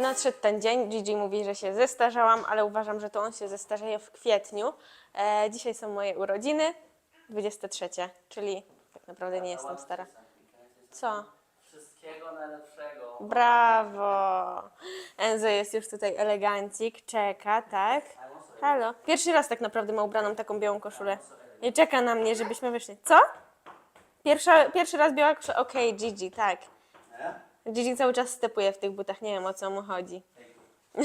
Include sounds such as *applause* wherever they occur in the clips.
Nadszedł ten dzień, Gigi mówi, że się zestarzałam, ale uważam, że to on się zestarzeje w kwietniu. E, dzisiaj są moje urodziny, 23, czyli tak naprawdę nie jestem stara. Co? Wszystkiego najlepszego. Brawo! Enzo jest już tutaj elegancik, czeka, tak? Halo. Pierwszy raz tak naprawdę ma ubraną taką białą koszulę. I czeka na mnie, żebyśmy wyszli. Co? Pierwsza, pierwszy raz biała koszula. Okej, Gigi, tak. Nie? Gigi cały czas stepuje w tych butach, nie wiem o co mu chodzi. *laughs*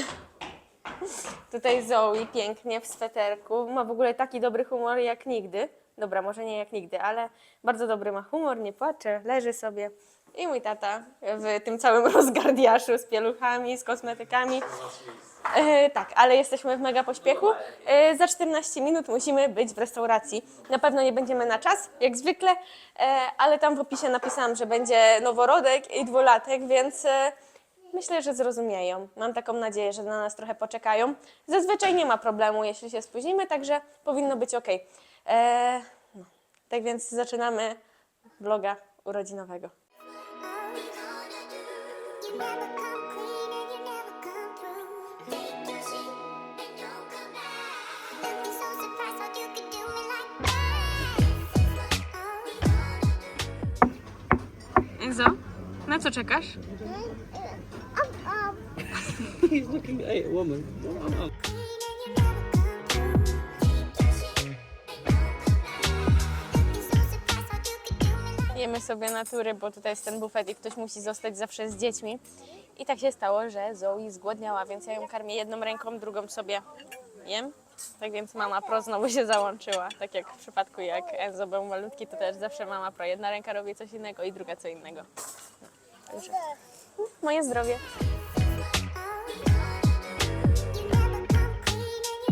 Tutaj Zoe pięknie w sweterku. Ma w ogóle taki dobry humor jak nigdy. Dobra, może nie jak nigdy, ale bardzo dobry ma humor, nie płacze, leży sobie. I mój tata w tym całym *laughs* rozgardiaszu z pieluchami, z kosmetykami. E, tak, ale jesteśmy w mega pośpiechu. E, za 14 minut musimy być w restauracji. Na pewno nie będziemy na czas, jak zwykle, e, ale tam w opisie napisałam, że będzie noworodek i dwulatek, więc e, myślę, że zrozumieją. Mam taką nadzieję, że na nas trochę poczekają. Zazwyczaj nie ma problemu, jeśli się spóźnimy, także powinno być ok. E, no. Tak więc zaczynamy vloga urodzinowego. Na co czekasz? He's looking at a woman. Jemy sobie natury, bo tutaj jest ten bufet i ktoś musi zostać zawsze z dziećmi. I tak się stało, że Zoe zgłodniała, więc ja ją karmię jedną ręką, drugą sobie jem. Tak więc mama pro znowu się załączyła. Tak jak w przypadku jak Enzo był malutki, to też zawsze mama pro. Jedna ręka robi coś innego i druga co innego. Także moje zdrowie. You never come clean and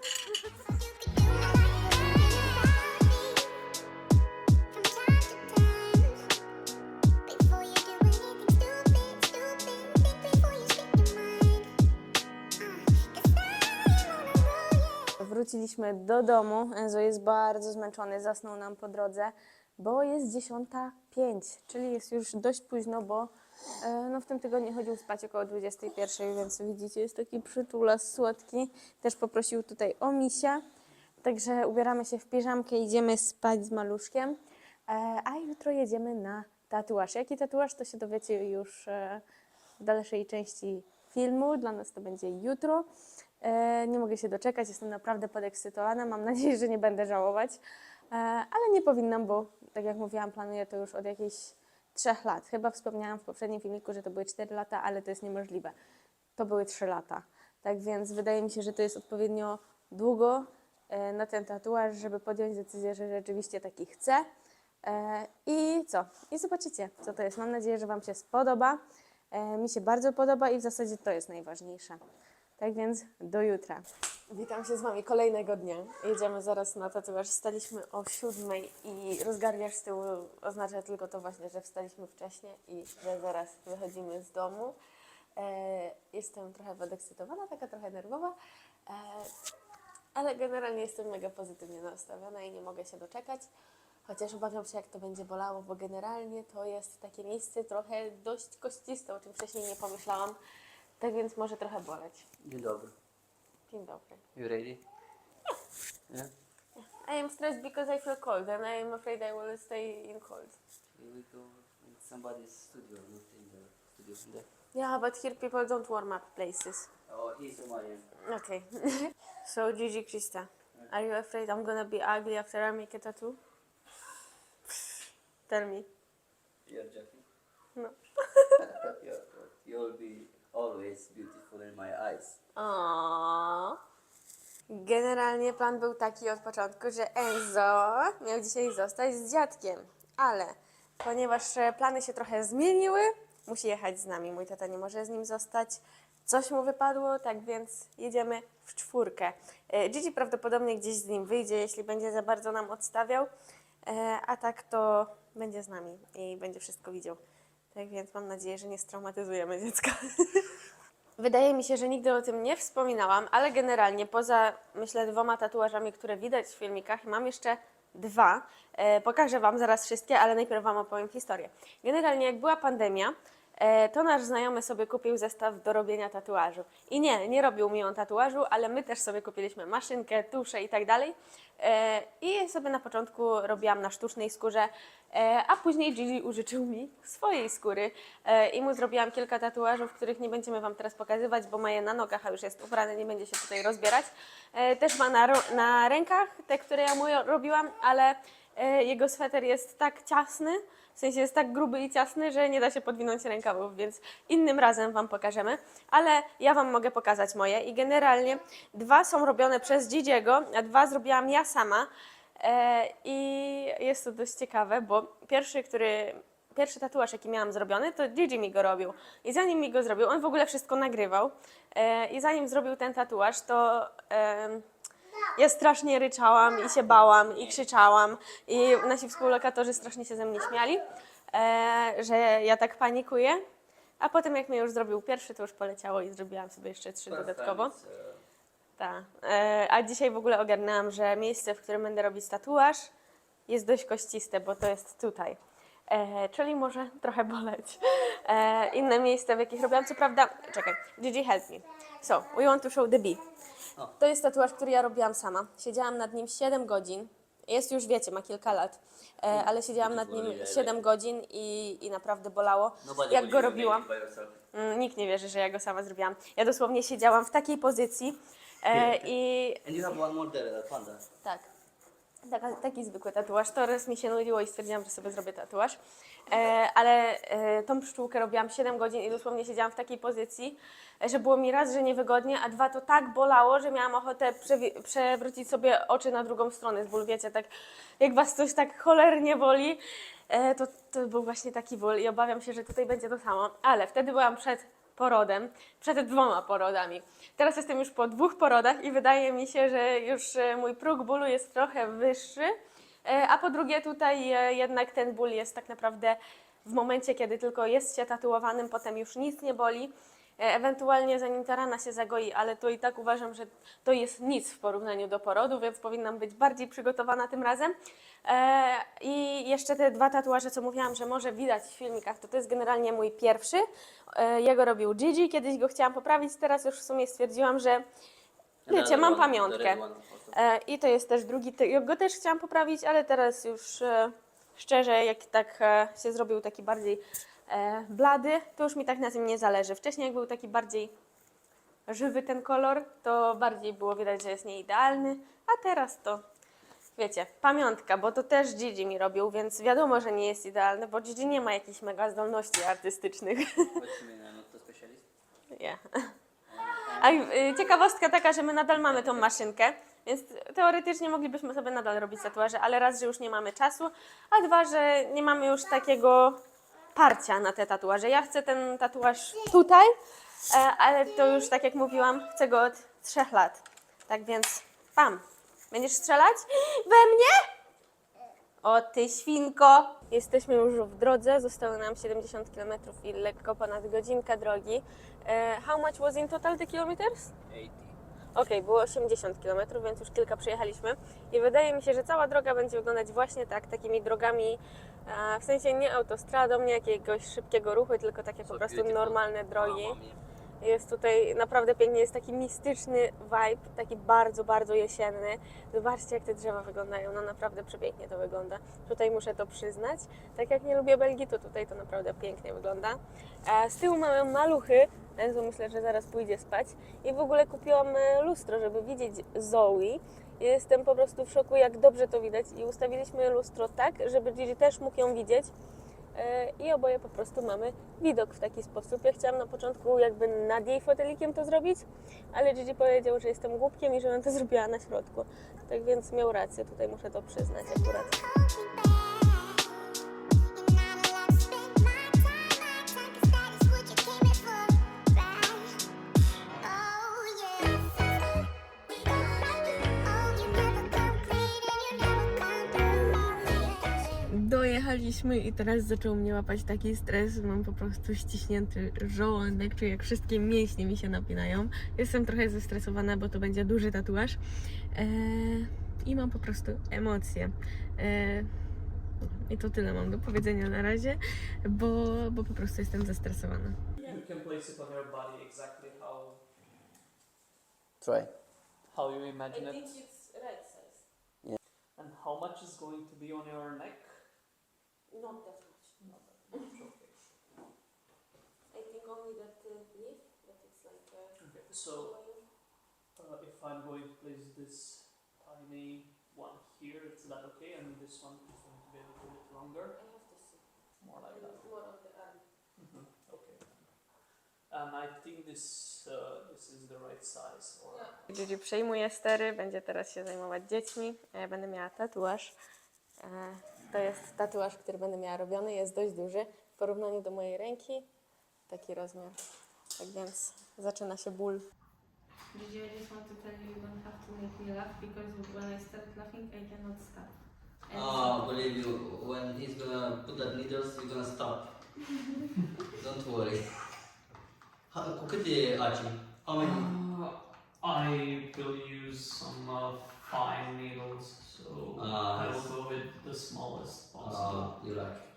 you Wróciliśmy do domu. Enzo jest bardzo zmęczony, zasnął nam po drodze, bo jest 10.05, czyli jest już dość późno, bo e, no, w tym tygodniu chodził spać około 21, więc widzicie, jest taki przytulas słodki. Też poprosił tutaj o misia. Także ubieramy się w piżamkę, idziemy spać z maluszkiem, e, a jutro jedziemy na tatuaż. Jaki tatuaż, to się dowiecie już e, w dalszej części filmu. Dla nas to będzie jutro. E, nie mogę się doczekać, jestem naprawdę podekscytowana. Mam nadzieję, że nie będę żałować, e, ale nie powinnam, bo tak jak mówiłam, planuję to już od jakichś trzech lat. Chyba wspomniałam w poprzednim filmiku, że to były 4 lata, ale to jest niemożliwe. To były 3 lata. Tak więc wydaje mi się, że to jest odpowiednio długo e, na ten tatuaż, żeby podjąć decyzję, że rzeczywiście taki chcę. I co? I zobaczycie, co to jest. Mam nadzieję, że Wam się spodoba. Mi się bardzo podoba i w zasadzie to jest najważniejsze. Tak więc do jutra. Witam się z Wami kolejnego dnia. Jedziemy zaraz na tatuaż. Wstaliśmy o siódmej i rozgarniasz z tyłu oznacza tylko to właśnie, że wstaliśmy wcześniej i że zaraz wychodzimy z domu. E, jestem trochę podekscytowana, taka trochę nerwowa, e, ale generalnie jestem mega pozytywnie nastawiona i nie mogę się doczekać. Chociaż obawiam się, jak to będzie bolało, bo generalnie to jest takie miejsce trochę dość kościste, o czym wcześniej nie pomyślałam. Tak więc może trochę boleć. Dzień dobry. Dzień dobry. You ready? Yeah. I am stressed because I feel cold and I am afraid I will stay in cold. Here we go in somebody's studio, not in the studio. There. Yeah, but here people don't warm up places. Oh, he's Somalian. Okay. *laughs* so Gigi Krista, are you afraid I'm gonna be ugly after I make a tattoo? Tell me. You're joking? No. *laughs* You're, you'll be always beautiful in my eyes. Generalnie plan był taki od początku, że Enzo miał dzisiaj zostać z dziadkiem, ale ponieważ plany się trochę zmieniły, musi jechać z nami. Mój tata nie może z nim zostać. Coś mu wypadło, tak więc jedziemy w czwórkę. E, prawdopodobnie gdzieś z nim wyjdzie, jeśli będzie za bardzo nam odstawiał, e, a tak to będzie z nami i będzie wszystko widział. Tak więc mam nadzieję, że nie straumatyzujemy dziecka. *laughs* Wydaje mi się, że nigdy o tym nie wspominałam, ale generalnie poza, myślę, dwoma tatuażami, które widać w filmikach, mam jeszcze dwa. E, pokażę Wam zaraz wszystkie, ale najpierw Wam opowiem historię. Generalnie, jak była pandemia, e, to nasz znajomy sobie kupił zestaw do robienia tatuażu. I nie, nie robił mi on tatuażu, ale my też sobie kupiliśmy maszynkę, tuszę i tak dalej. E, I sobie na początku robiłam na sztucznej skórze, e, a później Gigi użyczył mi swojej skóry e, i mu zrobiłam kilka tatuażów, których nie będziemy Wam teraz pokazywać, bo ma je na nogach, a już jest ubrany, nie będzie się tutaj rozbierać. Też ma na, na rękach te, które ja mu robiłam, ale jego sweter jest tak ciasny, w sensie jest tak gruby i ciasny, że nie da się podwinąć rękawów, więc innym razem Wam pokażemy. Ale ja Wam mogę pokazać moje i generalnie dwa są robione przez Gigiego, a dwa zrobiłam ja sama. E, I jest to dość ciekawe, bo pierwszy, który, pierwszy tatuaż, jaki miałam zrobiony, to Gigi mi go robił. I zanim mi go zrobił, on w ogóle wszystko nagrywał. E, I zanim zrobił ten tatuaż, to ja strasznie ryczałam i się bałam i krzyczałam. I nasi współlokatorzy strasznie się ze mnie śmiali, e, że ja tak panikuję. A potem jak mnie już zrobił pierwszy, to już poleciało i zrobiłam sobie jeszcze trzy dodatkowo. Tak. E, a dzisiaj w ogóle ogarnęłam, że miejsce, w którym będę robić tatuaż, jest dość kościste, bo to jest tutaj. E, czyli może *laughs* trochę boleć. E, inne miejsca, w jakich robiłam, co prawda. Czekaj, Gigi, help me. So, we want to show the bee. To jest tatuaż, który ja robiłam sama. Siedziałam nad nim 7 godzin. Jest już, wiecie, ma kilka lat, e, ale siedziałam nad nim 7 godzin i, i naprawdę bolało. nobody Jak go robiłam. Mm, Nikt nie wierzy, że ja go sama zrobiłam. Ja dosłownie siedziałam w takiej pozycji e, i And you have one more there, uh, panda. tak. Taka, taki zwykły tatuaż. To raz mi się nudziło i stwierdziłam, że sobie zrobię tatuaż. E, ale e, tą pszczółkę robiłam 7 godzin i dosłownie siedziałam w takiej pozycji, że było mi raz, że niewygodnie, a dwa to tak bolało, że miałam ochotę przewrócić sobie oczy na drugą stronę z ból. Wiecie, tak jak was coś tak cholernie boli, e, to, to był właśnie taki ból i obawiam się, że tutaj będzie to samo. Ale wtedy byłam przed porodem, przed dwoma porodami. Teraz jestem już po dwóch porodach i wydaje mi się, że już e, mój próg bólu jest trochę wyższy. E, A po drugie, tutaj e, jednak ten ból jest tak naprawdę w momencie, kiedy tylko jest się tatuowanym, potem już nic nie boli. E, Ewentualnie zanim ta rana się zagoi, ale to i tak uważam, że to jest nic w porównaniu do porodu, więc powinnam być bardziej przygotowana tym razem. E, I jeszcze te dwa tatuaże, co mówiłam, że może widać w filmikach, to to jest generalnie mój pierwszy. E, Jego robił Gigi, kiedyś go chciałam poprawić, teraz już w sumie stwierdziłam, że wiecie, mam pamiątkę. I to jest też drugi, go też chciałam poprawić, ale teraz już szczerze, jak tak się zrobił taki bardziej blady, to już mi tak na tym nie zależy. Wcześniej jak był taki bardziej żywy ten kolor, to bardziej było widać, że jest nieidealny, a teraz to wiecie, pamiątka, bo to też Gigi mi robił, więc wiadomo, że nie jest idealny, bo Gigi nie ma jakichś mega zdolności artystycznych. A specialist? Nie. A y, ciekawostka taka, że my nadal mamy tą maszynkę, więc teoretycznie moglibyśmy sobie nadal robić tatuaże, ale raz, że już nie mamy czasu, a dwa, że nie mamy już takiego parcia na te tatuaże. Ja chcę ten tatuaż tutaj, e, ale to już tak jak mówiłam, chcę go od trzech lat. Tak więc, pam. Będziesz strzelać? We mnie? O ty świnko! Jesteśmy już w drodze, zostało nam 70 km i lekko ponad godzinka drogi. E, how much was in total the kilometers? 80. Okej, było 80 km, więc już kilka przejechaliśmy i wydaje mi się, że cała droga będzie wyglądać właśnie tak, takimi drogami, w sensie nie autostradą, nie jakiegoś szybkiego ruchu, tylko takie po prostu normalne drogi. Jest tutaj naprawdę pięknie, jest taki mistyczny vibe, taki bardzo, bardzo jesienny. Zobaczcie, jak te drzewa wyglądają, no naprawdę przepięknie to wygląda. Tutaj muszę to przyznać. Tak jak nie lubię Belgii, to tutaj to naprawdę pięknie wygląda. Z tyłu mamy maluchy, więc myślę, że zaraz pójdzie spać. I w ogóle kupiłam e, lustro, żeby widzieć Zoe. Jestem po prostu w szoku, jak dobrze to widać. I ustawiliśmy lustro tak, żeby Gigi też mógł ją widzieć. E, i oboje po prostu mamy widok w taki sposób. Ja chciałam na początku jakby nad jej fotelikiem to zrobić, ale Gigi powiedział, że jestem głupkiem i żebym to *laughs* zrobiła na środku. Tak więc miał rację, tutaj muszę to przyznać akurat. I teraz zaczął mnie łapać taki stres, mam po prostu ściśnięty żołądek, czuję jak wszystkie mięśnie mi się napinają. Jestem trochę zestresowana, bo to będzie duży tatuaż eee, i mam po prostu emocje. Eee, I to tyle mam do powiedzenia na razie, bo, bo po prostu jestem zestresowana. You can place it on your body exactly how Try. how you imagine it. it's right size. And how much is going to be on your neck? Not that much. Not that much, okay. I think only that uh, leaf, that it's like uh, Okay, so uh, if I'm going to place this tiny one here, is that okay? And this one is going to be a little bit longer, I have to see. more like that. More on the arm. Mhm, Okay. And I think this uh, this is the right size. Or Gigi przejmuje stery, będzie teraz się zajmować dziećmi, a ja będę miała tatuaż. E, to jest tatuaż, który będę miała robiony. Jest dość duży w porównaniu do mojej ręki. Taki rozmiar. Tak więc zaczyna się ból. Did you just want to tell you you because when I start laughing I cannot stop. And Oh, believe you, when he's gonna put that needles, you're gonna stop. *laughs* Don't worry. How, could? How many? Uh, I will use some of fine needles, so Ah, I will go with the smallest possible. Uh, you like?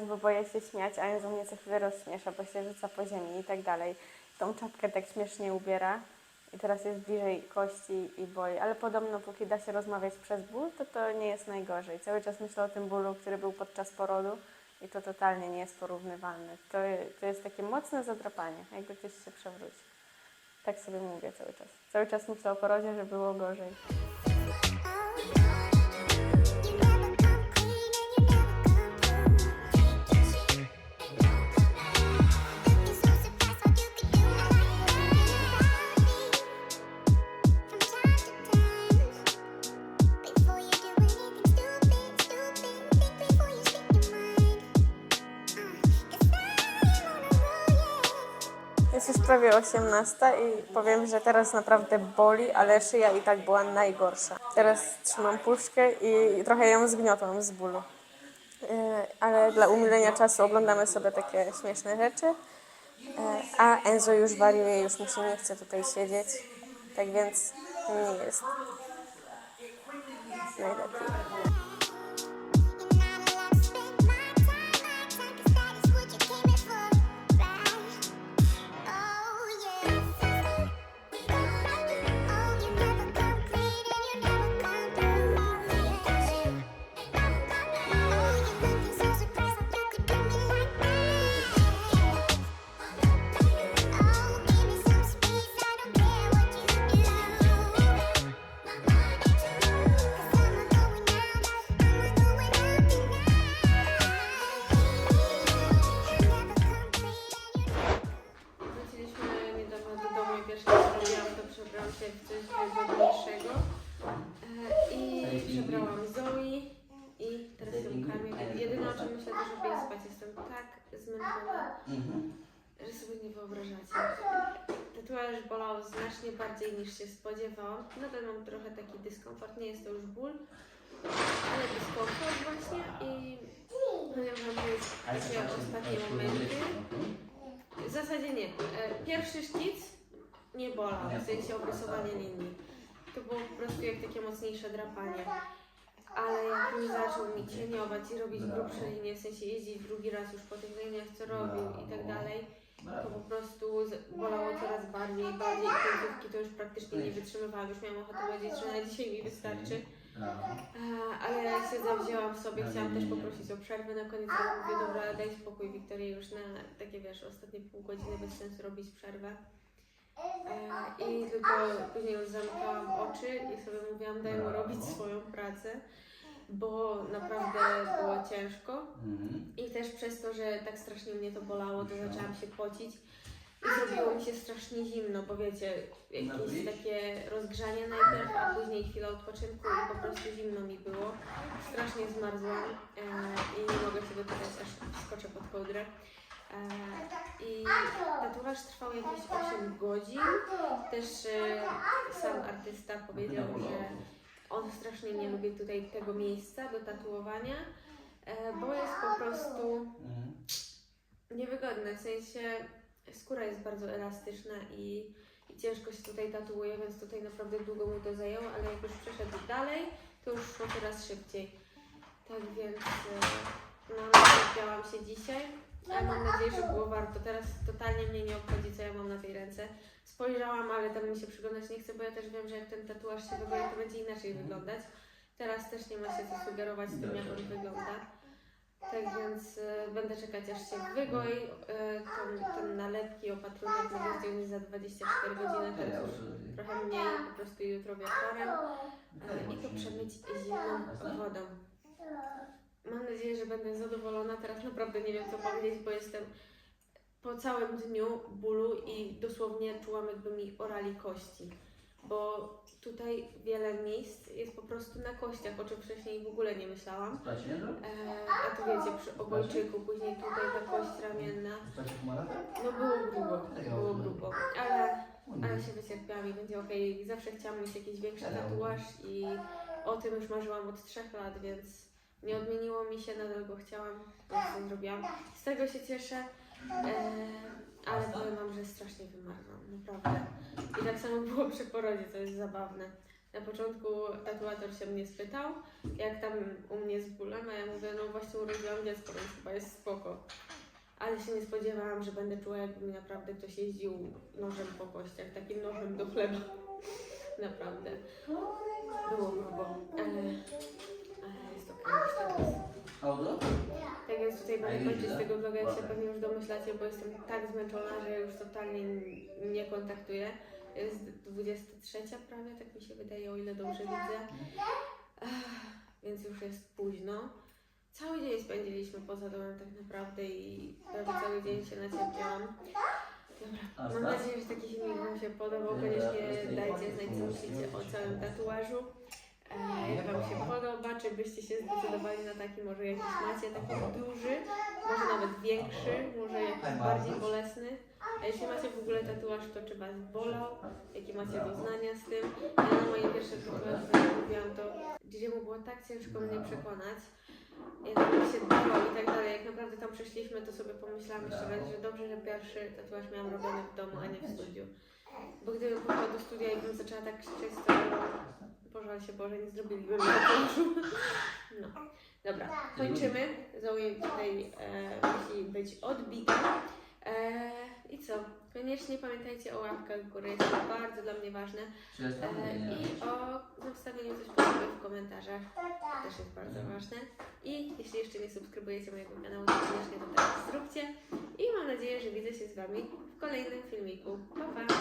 Bo boję się śmiać, a Enzo mnie co chwilę rozśmiesza, bo się rzuca po ziemi i tak dalej. Tą czapkę tak śmiesznie ubiera i teraz jest bliżej kości i boi. Ale podobno póki da się rozmawiać przez ból, to to nie jest najgorzej. Cały czas myślę o tym bólu, który był podczas porodu i to totalnie nie jest porównywalne. To, to jest takie mocne zadrapanie, jakby ktoś się przewrócił. Tak sobie mówię cały czas. Cały czas myślę o porodzie, że było gorzej. Jest już prawie 18 i powiem, że teraz naprawdę boli, ale szyja i tak była najgorsza. Teraz trzymam puszkę i trochę ją zgniotłam z bólu. Yy, Ale dla umilenia czasu oglądamy sobie takie śmieszne rzeczy. Yy, A Enzo już wariuje, już mu się nie chce tutaj siedzieć. Tak więc nie jest najlepiej. Zmęczona, że sobie nie wyobrażacie. Tatuaż bolał znacznie bardziej niż się spodziewałam. Nadal mam trochę taki dyskomfort, nie jest to już ból, ale dyskomfort właśnie i powiem wam, że jest takie ostatnie momenty. W zasadzie nie. E, Pierwszy szkic nie bolał, w sensie obrysowanie linii. To było po prostu jak takie mocniejsze drapanie. Ale jak już zaczął mi cieniować i robić grubsze linie, w sensie jeździć drugi raz już po tych liniach, co robił i tak dalej, to po prostu z- bolało coraz bardziej i bardziej. I końcówki to już praktycznie nie wytrzymywałam. Już miałam ochotę powiedzieć, że na dzisiaj mi wystarczy. Ale ja się zawzięłam sobie, chciałam też poprosić o przerwę na koniec, ale mówię, dobra, daj spokój Wiktoria, już na takie, wiesz, ostatnie pół godziny bez sensu robić przerwę. E, I tylko później już zamykałam oczy i sobie mówiłam, daj mu robić swoją pracę. bo naprawdę było ciężko. Mhm. I też przez to, że tak strasznie mnie to bolało, to zaczęłam się pocić. I zrobiło mi się strasznie zimno, bo wiecie, jakieś takie rozgrzanie najpierw, a później chwila odpoczynku i po prostu zimno mi było. Strasznie zmarzłam e, i nie mogę się doczekać, aż skoczę pod kołdrę. E, I tatuaż trwał jakieś 8 godzin. Też e, sam artysta powiedział, że on strasznie nie lubi tutaj tego miejsca do tatuowania, e, bo jest po prostu Mhm. niewygodne, w sensie skóra jest bardzo elastyczna i, i ciężko się tutaj tatuuje, więc tutaj naprawdę długo mu to zajęło, ale jak już przeszedł dalej, to już szło coraz szybciej. Tak więc no, napiałam się dzisiaj, ale mam nadzieję, że było warto. Teraz totalnie mnie nie obchodzi, co ja mam na tej ręce. Spojrzałam, ale tam mi się przyglądać nie chcę, bo ja też wiem, że jak ten tatuaż się wygoi, to będzie inaczej wyglądać. Teraz też nie ma się co sugerować z tym, jak on wygląda. Tak więc e, będę czekać aż się wygoi. E, ten, ten nalepki opatrunek mogę zdjąć za 24 godziny, teraz już trochę mniej, po prostu jutro wieczorem. E, I to przemyć zimną wodą. Mam nadzieję, że będę zadowolona. Teraz naprawdę nie wiem co powiedzieć, bo jestem po całym dniu bólu i dosłownie czułam jakby mi orali kości. Bo tutaj wiele miejsc jest po prostu na kościach, o czym wcześniej w ogóle nie myślałam. Spać nie? E, a tu wiecie, przy obojczyku, później tutaj ta kość ramienna. Spać? No było grubo, było grubo, ale, ale się wycierpiałam i będzie okej. Zawsze chciałam mieć jakiś większy tatuaż i o tym już marzyłam od trzech lat, więc nie odmieniło mi się, nadal go chciałam, więc to zrobiłam. Z tego się cieszę, e, ale powiem Wam, że strasznie wymarłam, naprawdę. I tak samo było przy porodzie, co jest zabawne. Na początku tatuator się mnie spytał, jak tam u mnie z bólem, a ja mówię, no właśnie urodziłam dziecko, więc chyba jest spoko. Ale się nie spodziewałam, że będę czuła, jakby mi naprawdę ktoś jeździł nożem po kościach, takim nożem do chleba. *laughs* Naprawdę. Było grubo, ale, ale Auto? Tak więc tutaj będę kończyć tego vloga, jak się pewnie już domyślacie, bo jestem tak zmęczona, że już totalnie nie kontaktuję. Jest 23 prawie, tak mi się wydaje, o ile dobrze widzę. Ech, więc już jest późno. Cały dzień spędziliśmy poza domem tak naprawdę i prawie cały dzień się nacierpiałam. Dobra, mam nadzieję, że taki filmik Wam się podobał. Koniecznie dajcie znać, co myślicie o całym tatuażu. Jak Wam się podoba, czy byście się zdecydowali na taki, może jakiś macie taki duży, może nawet większy, może jakiś bardziej bolesny. A jeśli macie w ogóle tatuaż, to czy Was bolał? Jakie macie doznania z tym? Ja na moje pierwsze tatuaże, tak jak mówiłam, to mu było tak ciężko mnie przekonać. Jak mi się dawał i tak dalej. Jak naprawdę tam przyszliśmy, to sobie pomyślałam jeszcze raz, że dobrze, że pierwszy tatuaż miałam robiony w domu, a nie w studiu. Bo gdybym poszła do studia i bym zaczęła tak krzyczeć, to pożal się Boże, nie zrobiliby mi. No. Dobra, kończymy. Zoe tutaj e, musi być odbita. E, I co? Koniecznie pamiętajcie o łapkach w górę, jest to bardzo dla mnie ważne. E. I o zostawieniu coś po sobie w komentarzach. Też jest bardzo ważne. I jeśli jeszcze nie subskrybujecie mojego kanału, to koniecznie to teraz zróbcie. I mam nadzieję, że widzę się z Wami w kolejnym filmiku. Pa, pa!